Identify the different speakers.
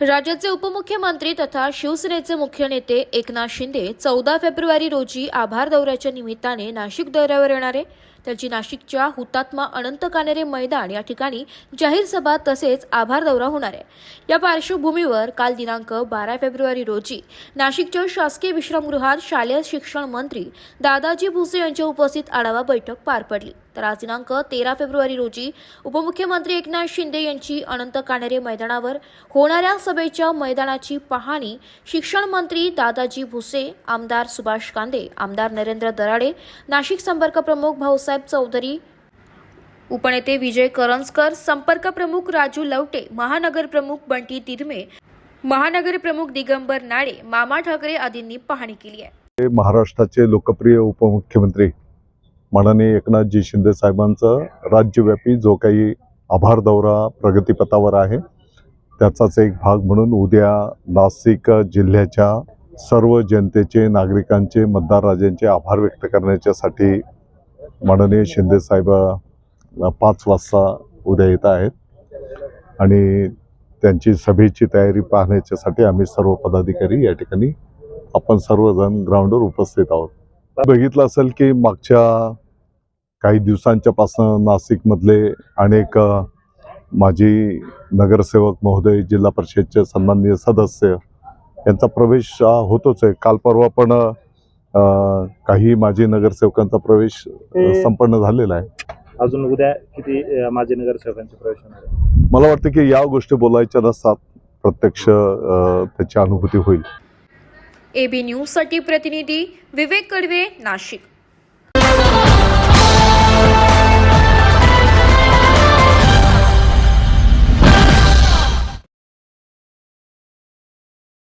Speaker 1: राज्याचे उपमुख्यमंत्री तथा शिवसेनेचे मुख्य नेते एकनाथ शिंदे चौदा फेब्रुवारी रोजी आभार दौऱ्याच्या निमित्ताने नाशिक दौऱ्यावर येणारे त्यांची नाशिकच्या हुतात्मा अनंत कानेरे मैदान या ठिकाणी जाहीर सभा तसेच आभार दौरा होणार आहे. या पार्श्वभूमीवर काल दिनांक बारा फेब्रुवारी रोजी नाशिकच्या शासकीय विश्रामगृहात शालेय शिक्षण मंत्री दादाजी भुसे यांच्या उपस्थित आढावा बैठक पार पडली. तर आज दिनांक तेरा फेब्रुवारी रोजी उपमुख्यमंत्री एकनाथ शिंदे यांची अनंत कानेरे मैदानावर होणाऱ्या सभेच्या मैदानाची पाहणी शिक्षण मंत्री दादाजी भुसे आमदार सुभाष कांदे आमदार नरेंद्र दराडे नाशिक संपर्क प्रमुख भाऊसाहेब चौधरी. उपनेते विजय करंजकर संपर्क प्रमुख राजू लवटे महानगर प्रमुख बंटी तिरमे महानगर प्रमुख दिगंबर नाळे मामा ठाकरे आदींनी पाहणी केली आहे.
Speaker 2: महाराष्ट्राचे लोकप्रिय उपमुख्यमंत्री माननीय एकनाथजी शिंदे साहेबांचा राज्यव्यापी जो काही आभार दौरा प्रगतीपथावर आहे त्याचाच एक भाग म्हणून उद्या नाशिक जिल्ह्याच्या सर्व जनतेचे नागरिकांचे मतदार राजांचे आभार व्यक्त करण्याच्यासाठी माननीय शिंदे साहेब पाच वाजता उद्या येत आहेत. आणि त्यांची सभेची तयारी पाहण्याच्यासाठी आम्ही सर्व पदाधिकारी या ठिकाणी आपण सर्वजण ग्राउंडवर उपस्थित आहोत. बघितलं असेल की मागच्या काही दिवसांच्यापासून नाशिकमधले अनेक माजी नगरसेवक महोदय जिल्हा परिषदचे सन्माननीय सदस्य यांचा प्रवेश हा होतोच आहे. काल परवा पण काही माजी नगरसेवकांचा प्रवेश संपन्न झालेला आहे.
Speaker 3: अजून उद्या किती माजी नगरसेवकांचे प्रवेश होणार?
Speaker 2: मला वाटतं की या गोष्टी बोलायच्या नसतात. प्रत्यक्ष त्याची अनुभूती होईल.
Speaker 1: एबी न्यूजसाठी प्रतिनिधी विवेक कडवे नाशिक.